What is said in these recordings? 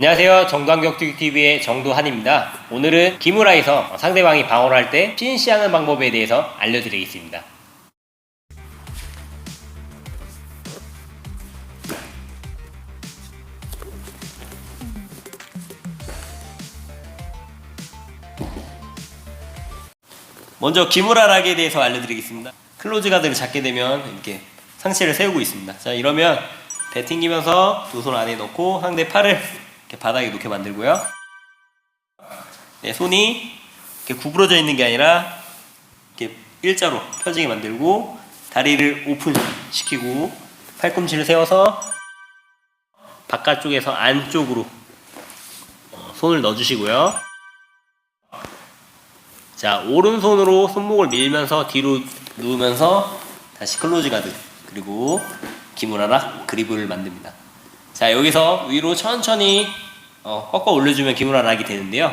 안녕하세요. 정도한격투기TV의 정도한입니다. 오늘은 기무라에서 상대방이 방어를 할 때 피니시하는 방법에 대해서 알려드리겠습니다. 먼저 기무라 락에 대해서 알려드리겠습니다. 클로즈 가드를 잡게 되면 이렇게 상체를 세우고 있습니다. 자 이러면 배 튕기면서 두 손 안에 넣고 상대 팔을 이렇게 바닥에 놓게 만들고요. 네, 손이 이렇게 구부러져 있는 게 아니라 이렇게 일자로 펴지게 만들고 다리를 오픈 시키고 팔꿈치를 세워서 바깥쪽에서 안쪽으로 어, 손을 넣어주시고요. 자 오른손으로 손목을 밀면서 뒤로 누우면서 다시 클로즈 가드 그리고 기무라락 그립을 만듭니다. 자 여기서 위로 천천히 어, 꺾어 올려주면 기무라락이 되는데요.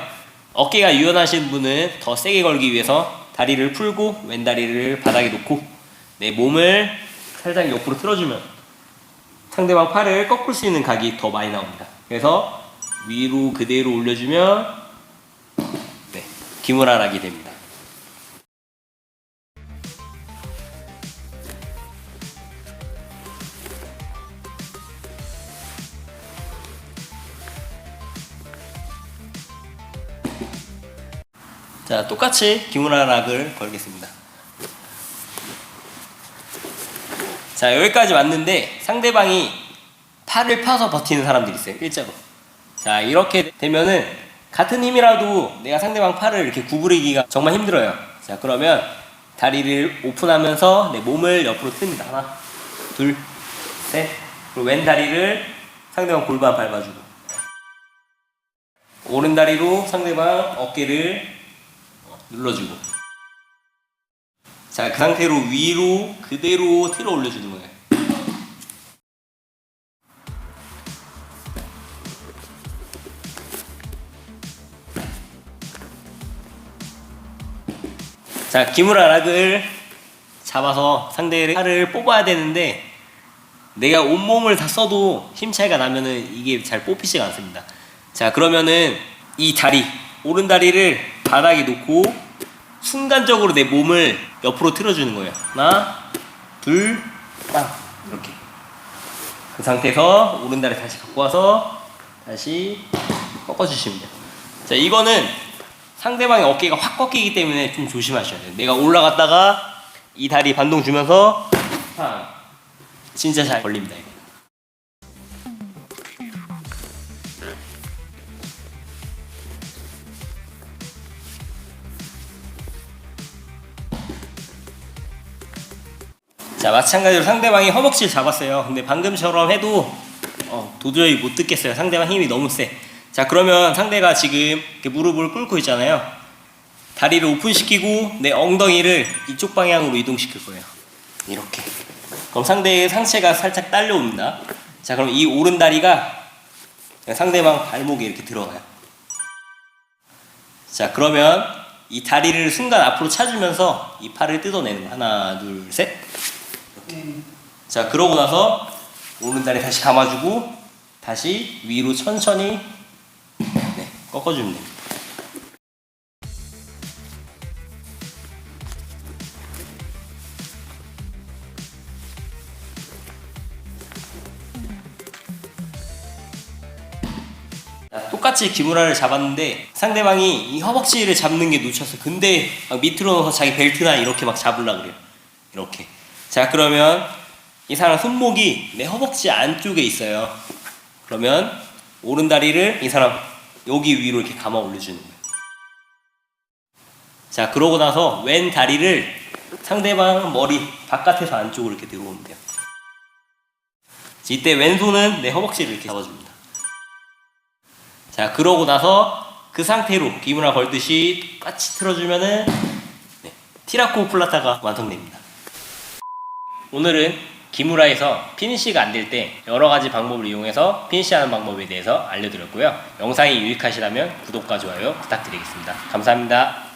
어깨가 유연하신 분은 더 세게 걸기 위해서 다리를 풀고 왼다리를 바닥에 놓고 내 몸을 살짝 옆으로 틀어주면 상대방 팔을 꺾을 수 있는 각이 더 많이 나옵니다. 그래서 위로 그대로 올려주면 네, 기무라락이 됩니다. 자, 똑같이 기무라락을 걸겠습니다. 자, 여기까지 왔는데 상대방이 팔을 펴서 버티는 사람들이 있어요. 일자로. 자, 이렇게 되면은 같은 힘이라도 내가 상대방 팔을 이렇게 구부리기가 정말 힘들어요. 자, 그러면 다리를 오픈하면서 내 몸을 옆으로 틉니다. 하나, 둘, 셋. 그리고 왼 다리를 상대방 골반 밟아주고. 오른 다리로 상대방 어깨를 눌러주고. 자 그 상태로 위로 그대로 틀어 올려주는 거예요. 자 기무라락을 잡아서 상대의 팔을 뽑아야 되는데 내가 온몸을 다 써도 힘 차이가 나면은 이게 잘 뽑히지가 않습니다. 자 그러면은 이 다리 오른 다리를 바닥에 놓고 순간적으로 내 몸을 옆으로 틀어주는 거예요. 하나, 둘, 딱 이렇게. 그 상태에서 오른 다리 다시 갖고 와서 다시 꺾어주시면 돼요. 자 이거는 상대방의 어깨가 확 꺾이기 때문에 좀 조심하셔야 돼요. 내가 올라갔다가 이 다리 반동 주면서 팡. 진짜 잘 걸립니다. 이거. 자 마찬가지로 상대방이 허벅지를 잡았어요. 근데 방금처럼 해도 어, 도저히 못 듣겠어요. 상대방 힘이 너무 세 자 그러면 상대가 지금 무릎을 꿇고 있잖아요. 다리를 오픈시키고 내 엉덩이를 이쪽 방향으로 이동시킬 거예요. 이렇게. 그럼 상대의 상체가 살짝 딸려옵니다. 자 그럼 이 오른 다리가 상대방 발목에 이렇게 들어가요. 자 그러면 이 다리를 순간 앞으로 차주면서 이 팔을 뜯어내는 거 하나 둘 셋 자 그러고 나서 오른다리 다시 감아주고 다시 위로 천천히 네, 꺾어주면 됩니다. 자, 똑같이 기무라를 잡았는데 상대방이 이 허벅지를 잡는 게 놓쳤어. 근데 막 밑으로 넣어서 자기 벨트나 이렇게 막 잡으려 그래요. 이렇게. 자 그러면 이 사람 손목이 내 허벅지 안쪽에 있어요. 그러면 오른 다리를 이 사람 여기 위로 이렇게 감아 올려주는 거예요. 자 그러고 나서 왼 다리를 상대방 머리 바깥에서 안쪽으로 이렇게 들어오면 돼요. 이때 왼손은 내 허벅지를 이렇게 잡아줍니다. 자 그러고 나서 그 상태로 기문화 걸듯이 똑같이 틀어주면은 네, 티라코 플라타가 완성됩니다. 오늘은 기무라에서 피니시가 안 될 때 여러 가지 방법을 이용해서 피니시하는 방법에 대해서 알려드렸고요. 영상이 유익하시다면 구독과 좋아요 부탁드리겠습니다. 감사합니다.